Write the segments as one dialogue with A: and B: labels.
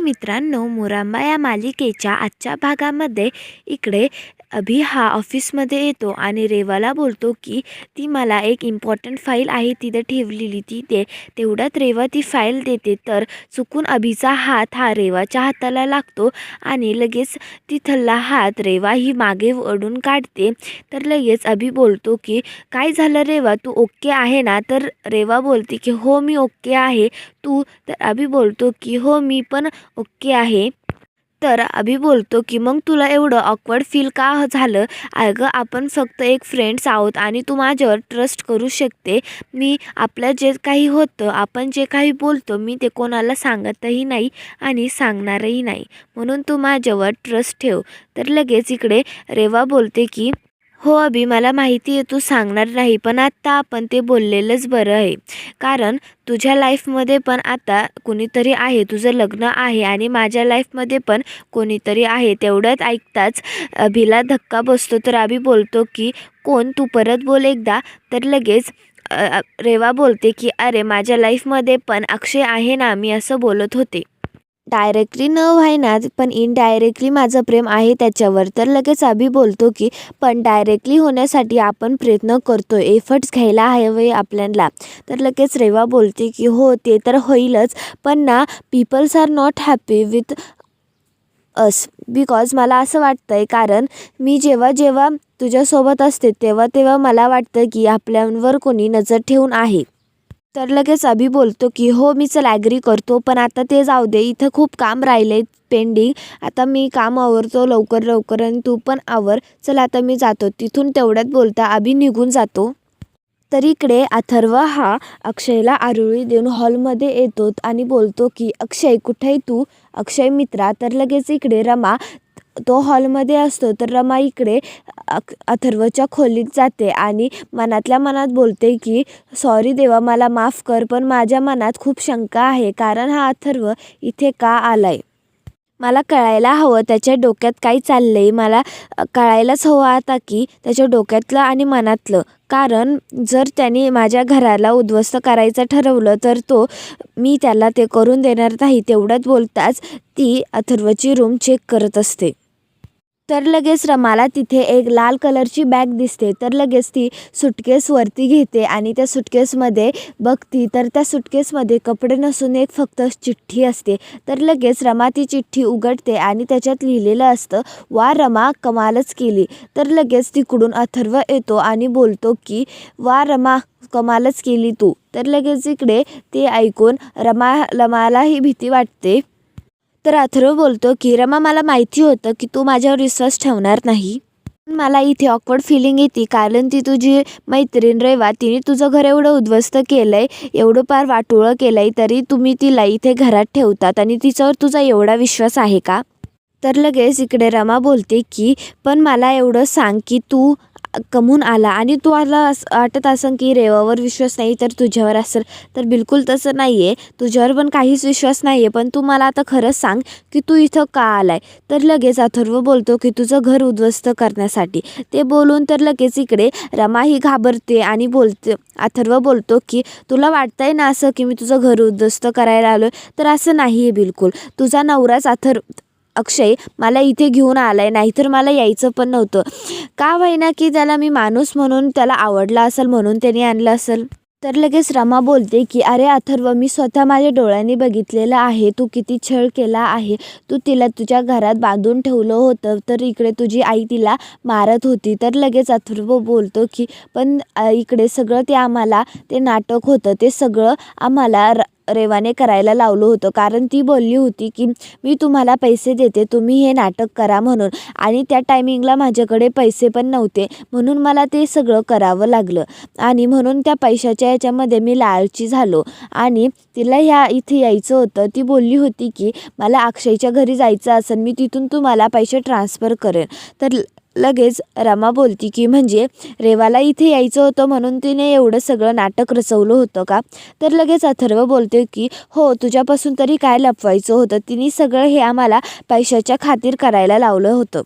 A: मित्रांनो मुरांबा या मालिकेच्या आजच्या भागामध्ये इकडे अभि हा ऑफिसमध्ये येतो आणि रेवाला बोलतो की ती मला एक इम्पॉर्टंट फाईल आहे तिथं ठेवलेली ती दे. तेवढ्यात रेवा ती फाईल देते तर चुकून अभिचा हात हा रेवाच्या हाताला लागतो आणि लगेच तिथला हात रेवा ही मागे ओढून काढते. तर लगेच अभि बोलतो की काय झालं रेवा? तू ओके आहे ना? तर रेवा बोलते की हो मी ओके आहे. तू? तर अभि बोलतो की हो मी पण ओके आहे. तर अभि बोलतो की मग तुला एवढं ऑकवर्ड फील का झालं? अगं आपण फक्त एक फ्रेंड्स आहोत आणि तू माझ्यावर ट्रस्ट करू शकते. मी आपलं जे काही होतं आपण जे काही बोलतो मी ते कोणाला सांगतही नाही आणि सांगणारही नाही. म्हणून तू माझ्यावर ट्रस्ट ठेव. तर लगेच इकडे रेवा बोलते की हो अभि मला माहिती आहे तू सांगणार नाही पण आत्ता आपण ते बोललेलंच बरं आहे. कारण तुझ्या लाईफमध्ये पण आता कोणीतरी आहे तुझं लग्न आहे आणि माझ्या लाईफमध्ये पण कोणीतरी आहे तेवढ्यात ऐकताच अभिला धक्का बसतो. तर अभि बोलतो की कोण? तू परत बोल एकदा. तर लगेच रेवा बोलते की अरे माझ्या लाईफमध्ये पण अक्षय आहे ना मी असं बोलत होते. डायरेक्टली न व्हायना पण इनडायरेक्टली माझं प्रेम आहे त्याच्यावर. तर लगेच आम्ही बोलतो की पण डायरेक्टली होण्यासाठी आपण प्रयत्न करतो एफर्ट्स घ्यायला हवे आपल्याला. तर लगेच रेवा बोलते की हो ते तर होईलच. पण ना peoples are not happy with us because मला असं वाटतं आहे कारण मी जेव्हा जेव्हा तुझ्यासोबत असते तेव्हा तेव्हा मला वाटतं की आपल्यावर कोणी नजर ठेवून आहे. तर लगेच अभि बोलतो की हो मी चल ॲग्री करतो पण आता ते जाऊ दे इथं खूप काम राहिले आहे पेंडिंग आता मी काम आवरतो लवकर लवकर आणि तू पण आवर. चल आता मी जातो. तिथून तेवढ्यात बोलता अभि निघून जातो. तर इकडे अथर्व हा अक्षयला आरोळी देऊन हॉलमध्ये येतो आणि बोलतो की अक्षय कुठे आहे तू? अक्षय मित्रा. तर लगेच इकडे रमा तो हॉलमध्ये असतो तर रमा इकडे अक अथर्वच्या खोलीत जाते आणि मनातल्या मनात बोलते की सॉरी देवा मला माफ कर पण माझ्या मनात खूप शंका आहे कारण हा अथर्व इथे का आलाय? मला कळायला हवं त्याच्या डोक्यात काय चाललं आहे मला कळायलाच हवं आता की त्याच्या डोक्यातलं आणि मनातलं. कारण जर त्याने माझ्या घराला उद्ध्वस्त करायचं ठरवलं तर तो मी त्याला ते करून देणार नाही. तेवढंच बोलताच ती अथर्वची रूम चेक करत असते. तर लगेच रमाला तिथे एक लाल कलरची बॅग दिसते. तर लगेच ती सुटकेस वरती घेते आणि त्या सुटकेसमध्ये बघती. तर त्या सुटकेसमध्ये कपडे नसून एक फक्त चिठ्ठी असते. तर लगेच रमा ती चिठ्ठी उघडते आणि त्याच्यात लिहिलेलं असतं वा रमा कमालच केली. तर लगेच तिकडून अथर्व येतो आणि बोलतो की वा रमा कमालच केली तू. तर लगेच इकडे ते ऐकून रमा रमालाही भीती वाटते. तर अथर्व बोलतो की रमा मला माहिती होतं की तू माझ्यावर विश्वास ठेवणार नाही. पण मला इथे ऑकवर्ड फिलिंग येते कारण ती तुझी मैत्रीण रेवा तिने तुझं घर एवढं उद्ध्वस्त केलं आहे एवढं पार वाटोळं केलं आहे तरी तुम्ही तिला इथे घरात ठेवतात आणि तिच्यावर तुझा एवढा विश्वास आहे का? तर लगेच इकडे रमा बोलते की पण मला एवढं सांग की तू कमून आला आणि तू आला असं वाटत असं की रेवावर विश्वास नाही तर तुझ्यावर असेल. तर बिलकुल तसं नाही आहे तुझ्यावर पण काहीच विश्वास नाही आहे पण तू मला आता खरंच सांग की तू इथं का आलाय? तर लगेच अथर्व बोलतो की तुझं घर उद्ध्वस्त करण्यासाठी. ते बोलून तर लगेच इकडे रमा ही घाबरते आणि बोलते अथर्व बोलतो की तुला वाटतंय ना असं की मी तुझं घर उद्ध्वस्त करायला आलो तर असं नाही आहे बिलकुल. तुझा नवराच अथर्व अक्षय मला इथे घेऊन आलाय नाहीतर मला यायचं पण नव्हतं. का होईना की त्याला मी माणूस म्हणून त्याला आवडला असेल म्हणून त्याने आणलं असेल? तर लगेच रमा बोलते की अरे अथर्व मी स्वतः माझ्या डोळ्यांनी बघितलेलं आहे. तू किती छळ केला आहे. तू तिला तुझ्या घरात बांधून ठेवलं होतं तर इकडे तुझी आई तिला मारत होती. तर लगेच अथर्व बोलतो की पण इकडे सगळं ते आम्हाला ते नाटक होतं. ते सगळं आम्हाला र रेवाने करायला लावलं होतं. कारण ती बोलली होती की मी तुम्हाला पैसे देते तुम्ही हे नाटक करा म्हणून. आणि त्या टायमिंगला माझ्याकडे पैसे पण नव्हते. म्हणून मला ते सगळं करावं लागलं. आणि म्हणून त्या पैशाच्या याच्यामध्ये मी लालची झालो. आणि तिला ह्या इथे यायचं होतं. ती बोलली होती की मला अक्षयच्या घरी जायचं असेल मी तिथून तुम्हाला पैसे ट्रान्सफर करेन. तर लगेच रमा बोलती की म्हणजे रेवाला इथे यायचं होतं म्हणून तिने एवढं सगळं नाटक रचवलं होतं का? तर लगेच अथर्व बोलते की हो तुझ्यापासून तरी काय लपवायचं होतं? तिने सगळं हे आम्हाला पैशाच्या खातीर करायला लावलं होतं.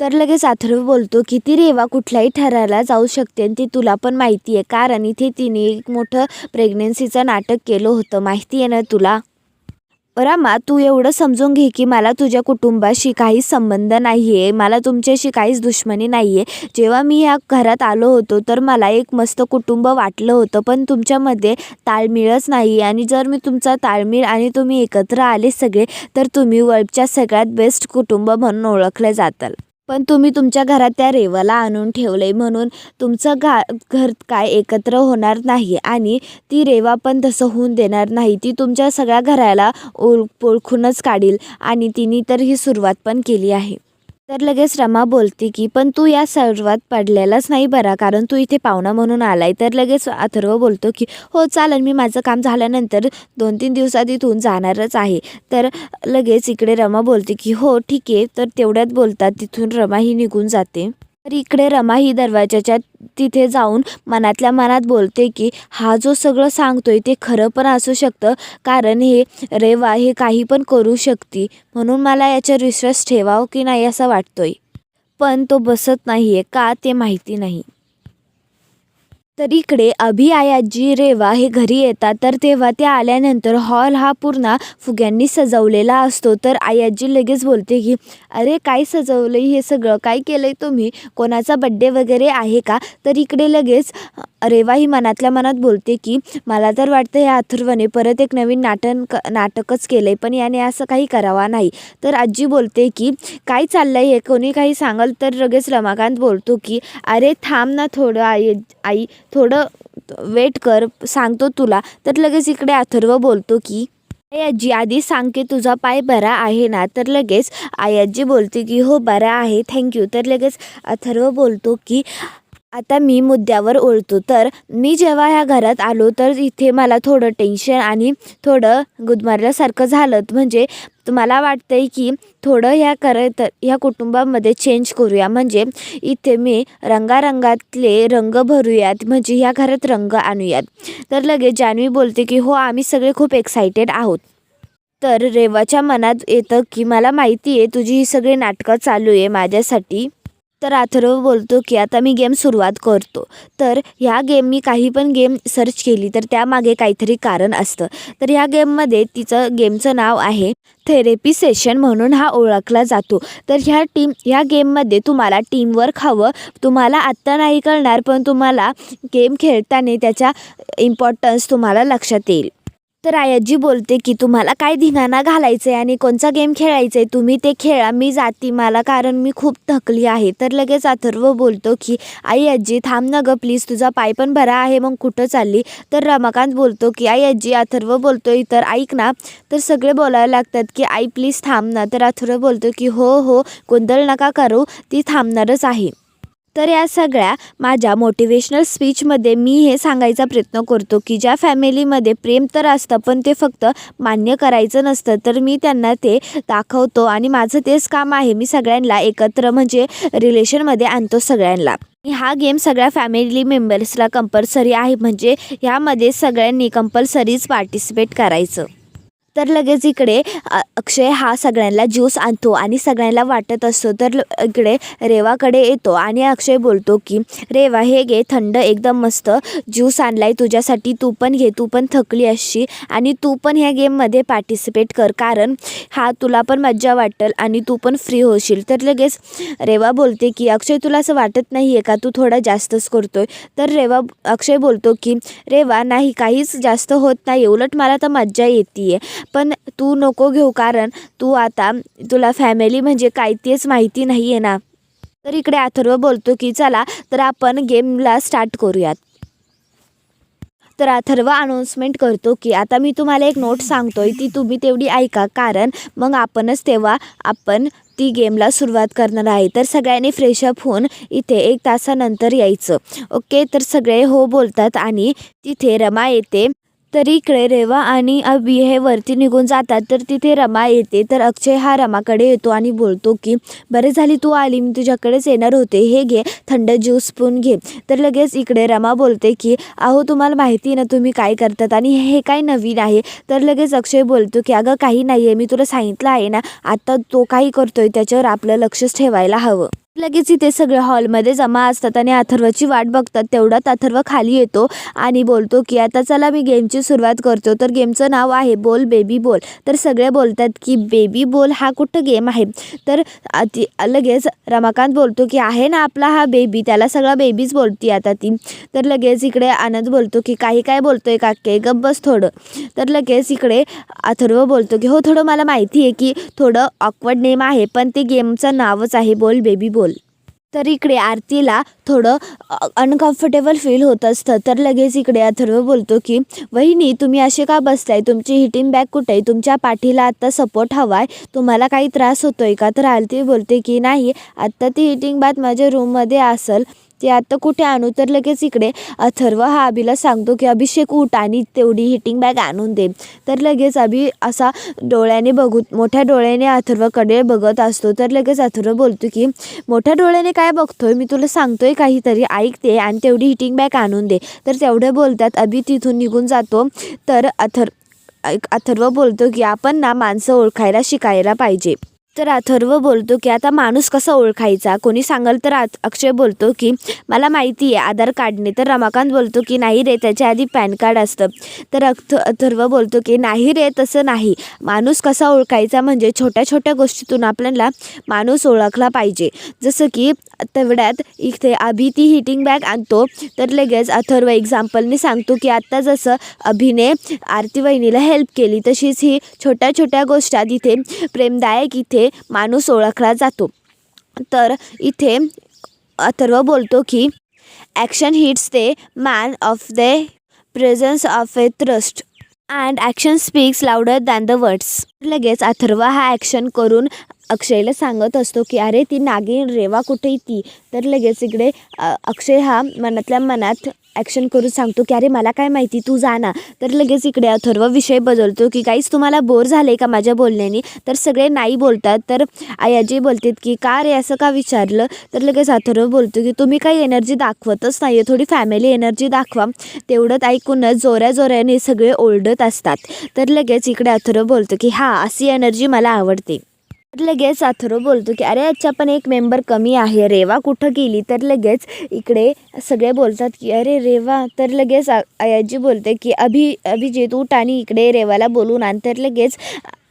A: तर लगेच अथर्व बोलतो की ती रेवा कुठल्याही ठरायला जाऊ शकते आणि ती तुला पण माहिती आहे कारण इथे तिने एक मोठं प्रेग्नेन्सीचं नाटक केलं होतं. माहिती आहे ना तुला? रामा तू एवढं समजून घे की मला तुझ्या कुटुंबाशी काहीच संबंध नाही आहे मला तुमच्याशी काहीच दुश्मनी नाही आहे जेव्हा मी ह्या घरात आलो होतो तर मला एक मस्त कुटुंब वाटलं होतं पण तुमच्यामध्ये ताळमेळच नाही आणि जर मी तुमचा ताळमेळ आणि तुम्ही एकत्र आले सगळे तर तुम्ही वर्ल्डच्या सगळ्यात बेस्ट कुटुंब म्हणून ओळखले जाताल. पण तुम्ही तुमच्या घरात त्या रेवाला आणून ठेवले म्हणून तुमचं घा घर काय एकत्र होणार नाही आणि ती रेवा पण तसं होऊन देणार नाही. ती तुमच्या सगळ्या घराला ओळ ओळखूनच काढील आणि तिने तर ही सुरुवात पण केली आहे. तर लगेच रमा बोलते की पण तू या सर्वात पडलेलाच नाही बरा कारण तू इथे पाहुणा म्हणून आलाय. तर लगेच अथर्व बोलतो की हो चालेल मी माझं काम झाल्यानंतर दोन तीन दिवसात इथून जाणारच आहे. तर लगेच इकडे रमा बोलते की हो ठीक आहे. तर तेवढ्यात बोलतात तिथून रमा ही निघून जाते. तर इकडे रमा ही दरवाजाच्या तिथे जाऊन मनातल्या मनात बोलते की हा जो सगळं सांगतोय ते खरं पण असू शकतं कारण हे रेवा हे काही पण करू शकते म्हणून मला याच्यावर विश्वास ठेवावं की नाही असं वाटतोय. पण तो बसत नाही आहे का ते माहिती नाही. तर इकडे अभि आयाजी रेवा हे घरी येतात. तर तेव्हा ते आल्यानंतर हॉल हा पूर्ण फुग्यांनी सजवलेला असतो. तर आयाजी लगेच बोलते की अरे काय सजवलं हे सगळं? काय केलं आहे तुम्ही? कोणाचा बड्डे वगैरे आहे का? तर इकडे लगेच रेवा ही मनातल्या मनात बोलते की मला तर वाटतं ह्या अथर्वने परत एक नवीन नाटन क नाटकच केलं आहे पण याने असं काही करावा नाही. तर आजी बोलते की काय चाललं आहे हे कोणी काही सांगाल तर लगेच रमाकांत बोलतो की अरे थांब ना थोडं आई आई थोडं वेट कर सांगतो तुला. तर लगेच इकडे अथर्व बोलतो की "ए आजी आधी सांग की तुझा पाय बरा आहे ना? तर लगेच आई आजी बोलते की हो बरा आहे थँक्यू. तर लगेच अथर्व बोलतो की आता मी मुद्द्यावर ओळतो. तर मी जेव्हा ह्या घरात आलो तर इथे मला थोडं टेन्शन आणि थोडं गुदमारल्यासारखं झालं. म्हणजे मला वाटतंय की थोडं ह्या करत ह्या कुटुंबामध्ये चेंज करूया. म्हणजे इथे मी रंगारंगातले रंग भरूयात. म्हणजे ह्या घरात रंग आणूयात. तर लगेच जान्हवी बोलते की हो आम्ही सगळे खूप एक्सायटेड आहोत. तर रेवाच्या मनात येतं की मला माहिती आहे तुझी ही सगळी नाटकं चालू आहे माझ्यासाठी. तर अथर्व बोलतो की आता मी गेम सुरुवात करतो. तर ह्या गेम मी काही पण गेम सर्च केली तर त्यामागे काहीतरी कारण असतं. तर ह्या गेममध्ये तिचं गेमचं नाव आहे थेरपी सेशन म्हणून हा ओळखला जातो. तर ह्या टीम ह्या गेममध्ये तुम्हाला टीमवर्क हवं. तुम्हाला आत्ता नाही कळणार पण तुम्हाला गेम खेळताना त्याचा इम्पॉर्टन्स तुम्हाला लक्षात येईल. तर आयाजी बोलते की तुम्हाला काय धिंगाणा घालायचं आहे आणि कोणचा गेम खेळायचा आहे तुम्ही ते खेळा मी जाती मला कारण मी खूप थकली आहे. तर लगेच अथर्व बोलतो की आई आजी थांब ना गं प्लीज तुझा पाय पण भरा आहे मग कुठं चालली? तर रमाकांत बोलतो की आई आजी अथर्व बोलतोय तर ऐक ना. तर सगळे बोलायला लागतात की आई प्लीज थांब ना. तर अथर्व बोलतो की हो हो गोंधळ नका करू ती थांबणारच आहे. तर या सगळ्या माझ्या मोटिवेशनल स्पीचमध्ये मी हे सांगायचा प्रयत्न करतो की ज्या फॅमिलीमध्ये प्रेम तर असतं पण ते फक्त मान्य करायचं नसतं तर मी त्यांना ते दाखवतो आणि माझं तेच काम आहे. मी सगळ्यांना एकत्र म्हणजे रिलेशनमध्ये आणतो सगळ्यांना. हा गेम सगळ्या फॅमिली मेंबर्सला कंपल्सरी आहे. म्हणजे ह्यामध्ये सगळ्यांनी कंपल्सरीच पार्टिसिपेट करायचं. तर लगेच इकडे अक्षय हा सगळ्यांना ज्यूस आणतो आणि सगळ्यांना वाटत असतो. तर ल- इकडे रेवाकडे येतो आणि अक्षय बोलतो की रेवा हे घे थंड एकदम मस्त ज्यूस आणलाय तुझ्यासाठी. तू पण घे तू पण थकली अशी आणि तू पण ह्या गेममध्ये पार्टिसिपेट कर. कारण हा तुला पण मज्जा वाटेल आणि तू पण फ्री होशील. तर लगेच रेवा बोलते की अक्षय तुला असं वाटत नाही आहे का? तू थोडा जास्तच करतोय. तर रेवा अक्षय बोलतो की रेवा नाही काहीच जास्त होत नाही उलट मला तर मज्जा येते पण तू नको घेऊ कारण तू आता तुला फॅमिली म्हणजे काय तेच माहिती नाही आहे ना. तर इकडे अथर्व बोलतो की चला तर आपण गेमला स्टार्ट करूयात. तर अथर्व अनाऊन्समेंट करतो की आता मी तुम्हाला एक नोट सांगतोय ती तुम्ही तेवढी ऐका कारण मग आपणच तेव्हा आपण ती गेमला सुरुवात करणार आहे. तर सगळ्यांनी फ्रेशअप होऊन इथे एक तासानंतर यायचं. ओके तर सगळे हो बोलतात आणि तिथे रमा येते. तर इकडे रेवा आणि अभि हे वरती निघून जातात. तर तिथे रमा येते. तर अक्षय हा रमाकडे येतो आणि बोलतो की बरे झाली तू आली. मी तुझ्याकडेच येणार होते. हे घे. थंड ज्यूस पण घे. तर लगेच इकडे रमा बोलते की अहो तुम्हाला माहिती आहे ना तुम्ही काय करतात आणि हे काय नवीन आहे? तर लगेच अक्षय बोलतो की अगं काही नाही आहे मी तुला सांगितलं आहे ना. आता तो काही करतोय. त्याच्यावर आपलं लक्षच ठेवायला हवं. लगेच इथे सगळे हॉलमध्ये जमा असतात आणि अथर्वची वाट बघतात. तेवढ्यात अथर्व खाली येतो आणि बोलतो की आता चला मी गेमची सुरुवात करतो. तर गेमचं नाव आहे बोल बेबी बोल. तर सगळे बोलतात की बेबी बोल हा कुठं गेम आहे? तर अति लगेच रमाकांत बोलतो की आहे ना आपला हा बेबी त्याला सगळा बेबीच बोलती आता ती. तर लगेच इकडे आनंद बोलतो की काही काय बोलतोय काके? गप बस थोडं. तर लगेच इकडे अथर्व बोलतो की हो थोडं मला माहिती आहे की थोडं ऑकवर्ड नेम आहे पण ते गेमचं नावच आहे बोल बेबी बोल. तर इकडे आरतीला थोडं अनकम्फर्टेबल फील होत असतं. तर लगेच इकडे अथर्व बोलतो की वहिनी तुम्ही असे का बसताय? तुमची हिटिंग बॅग कुठे? आहे तुमच्या पाठीला आत्ता सपोर्ट हवा आहे तुम्हाला काही त्रास होतो आहे का? तर आरती बोलते की नाही आत्ता ती हिटिंग बॅग माझ्या रूममध्ये असेल. ते आत्ता कुठे आणू? तर लगेच इकडे अथर्व हा अभिला सांगतो की अभिषेक उठ आणि तेवढी हिटिंग बॅग आणून दे. तर लगेच अभि असा डोळ्याने बघू मोठ्या डोळ्याने अथर्वकडे बघत असतो. तर लगेच अथर्व बोलतो की मोठ्या डोळ्याने काय बघतोय? मी तुला सांगतोय काहीतरी. ऐकते आणि तेवढी हिटिंग बॅग आणून दे. तर तेवढं बोलतात. अभि तिथून निघून जातो. तर अथर ऐक- अथर्व बोलतो की आपण ना माणसं ओळखायला शिकायला पाहिजे. तर अथर्व बोलतो की आता माणूस कसा ओळखायचा? कोणी सांगाल तर अक्षय बोलतो की मला माहिती आहे आधार कार्डने. तर रमाकांत बोलतो की नाही रे त्याच्या आधी पॅन कार्ड असतं. तर अथ अथर्व बोलतो की नाही रे तसं नाही. माणूस कसा ओळखायचा म्हणजे छोट्या छोट्या गोष्टीतून आपल्याला माणूस ओळखला पाहिजे. जसं की तेवढ्यात इथे अभि ती हिटिंग बॅग आणतो. तर लगेच अथर्व एक्झाम्पलने सांगतो की आत्ता जसं अभिने आरती वहिनीला हेल्प केली तशीच ही छोट्या छोट्या गोष्टात इथे प्रेमदायक इथे माणूस ओळखला जातो. तर इथे अथर्व बोलतो की action hits the man of the presence of a trust and action speaks louder than the words लगेच अथर्व हा ॲक्शन करून अक्षयला सांगत असतो की अरे ती नागिन रेवा कुठे ती? तर लगेच इकडे अक्षय हा मनातल्या मनात ॲक्शन करून सांगतो की अरे मला काय माहिती? तू जा ना. तर लगेच इकडे अथर्व विषय बदलतो की काहीच तुम्हाला बोर झाले का माझ्या बोलण्याने? तर सगळे नाही बोलतात. तर आयाजी बोलतात की का रे असं का विचारलं? तर लगेच अथर्व बोलतो की तुम्ही काही एनर्जी दाखवतच नाही आहे थोडी फॅमिली एनर्जी दाखवा. तेवढंच ऐकूनच जोऱ्या जोऱ्याने सगळे ओरडत असतात. तर लगेच इकडे अथर्व बोलतो की हां अशी एनर्जी मला आवडते. लगेच अथरो बोलतो की अरे अच्छा पण एक मेंबर कमी आहे. रेवा कुठं गेली? तर लगेच इकडे सगळे बोलतात की अरे रेवा. तर लगेच आ- आयाजी बोलते की अभि अभिजित उठ आणि इकडे रेवाला बोलून आण. तर लगेच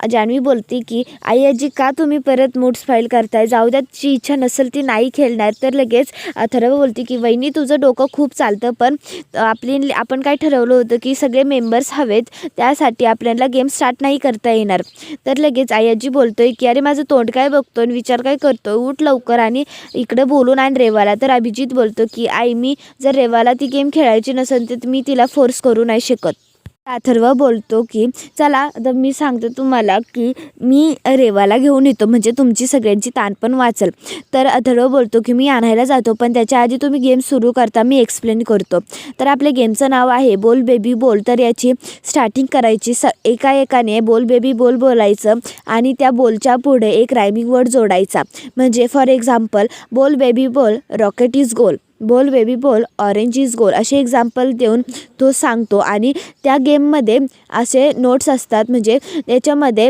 A: जान्हवी बोलते की आई आजी का तुम्ही परत मूड फाईल करताय? जाऊ द्या तिची इच्छा नसेल ती नाही खेळणार. तर लगेच अथर्व बोलते की वहिनी तुझं डोकं खूप चालतं पण आपली आपण काय ठरवलं होतं की सगळे मेंबर्स हवेत त्यासाठी आपल्याला गेम स्टार्ट नाही करता येणार. तर लगेच आई आजी बोलतो बोलतोय की अरे माझं तोंड काय बघतो आणि विचार काय करतो उठ लवकर आणि इकडं बोलून आण रेवाला. तर अभिजित बोलतो की आई मी जर रेवाला ती गेम खेळायची नसेल तर मी तिला फोर्स करू नाही शकत. अथर्व बोलतो की चला आता मी सांगतो तुम्हाला की मी रेवाला घेऊन येतो म्हणजे तुमची सगळ्यांची ताण पण वाचेल. तर अथर्व बोलतो की मी आणायला जातो पण त्याच्या आधी तुम्ही गेम सुरू करता मी एक्सप्लेन करतो. तर आपल्या गेमचं नाव आहे बोल बेबी बोल. तर याची स्टार्टिंग करायची स एका एकाने बोल बेबी बोल बोलायचं आणि त्या बोलच्या पुढे एक रायमिंग वर्ड जोडायचा. म्हणजे फॉर एक्झाम्पल बोल बेबी बोल रॉकेट इज गोल बोल बेबी बोल ऑरेंज इज गोल असे एक्झाम्पल देऊन तो सांगतो. आणि त्या गेममध्ये असे नोट्स असतात म्हणजे त्याच्यामध्ये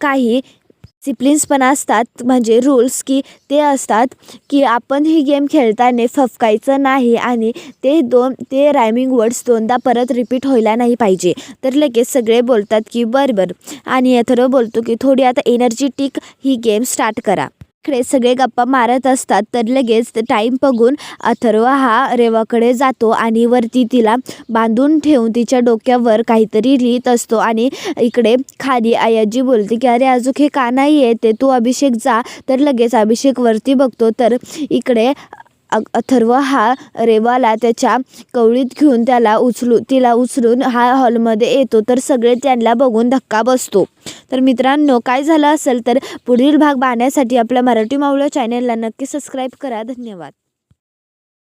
A: काही डिसिप्लिन्स पण असतात म्हणजे रूल्स की ते असतात की आपण ही गेम खेळताना फफकायचं नाही आणि ते दोन ते रायमिंग वर्ड्स दोनदा परत रिपीट व्हायला नाही पाहिजे. तर लगेच सगळे बोलतात की बरं बरं. आणि अथर्व बोलतो की थोडी आता एनर्जेटिक ही गेम स्टार्ट करा. इकडे सगळे गप्पा मारत असतात तर लगेच टाईम बघून अथर्व हा रेवाकडे जातो आणि वरती तिला बांधून ठेवून तिच्या डोक्यावर काहीतरी लिहित असतो आणि इकडे खाली आयाजी बोलते की अरे अजूक हे का नाही येते तू अभिषेक जा. तर लगेच अभिषेक वरती बघतो तर इकडे अथर्व हा रेवाला त्याच्या कवळीत घेऊन त्याला उचलू तिला उचलून हा हॉलमध्ये येतो तर सगळे त्यांना बघून धक्का बसतो. तर मित्रांनो काय झालं असेल तर पुढील भाग पाहण्यासाठी आपल्या मराठी मावळं चॅनलला नक्की सबस्क्राईब करा. धन्यवाद.